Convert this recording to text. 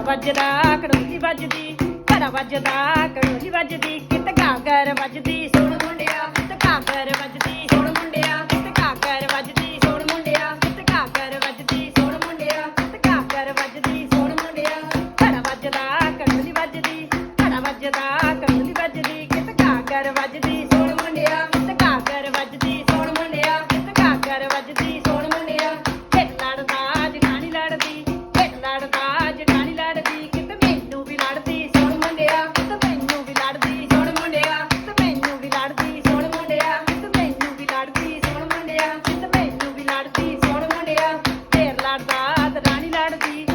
ਘਰ ਵੱਜਦਾ ਕੜੂਜੀ ਵੱਜਦੀ, ਘਰ ਵੱਜਦਾ ਕੜੂਜੀ ਵੱਜਦੀ ਕਿਤ ਘਾਗਰ ਵੱਜਦੀ ਸੋਣ ਮੁੰਡਿਆ ਕਿਤ ਘਾਗਰ ਵੱਜਦੀ ਸੋਣ ਮੁੰਡਿਆ ਕਿਤ ਘਾਗਰ ਵੱਜਦੀ ਸੋਣ ਮੁੰਡਿਆ ਕਿਤ ਘਾਗਰ ਵੱਜਦੀ ਸੋਣ ਮੁੰਡਿਆ ਕਿਤ ਘਾਗਰ ਵੱਜਦੀ ਸੋਣ ਮੁੰਡਿਆ, ਘਰ ਵੱਜਦਾ ਕੜੂਜੀ ਵੱਜਦੀ, ਘਰ ਵੱਜਦਾ ਕੜੂਜੀ ਵੱਜਦੀ ਕਿਤ ਘਾਗਰ ਵੱਜਦੀ ਸੋਣ ਮੁੰਡਿਆ ਕਿਤ I wanna be.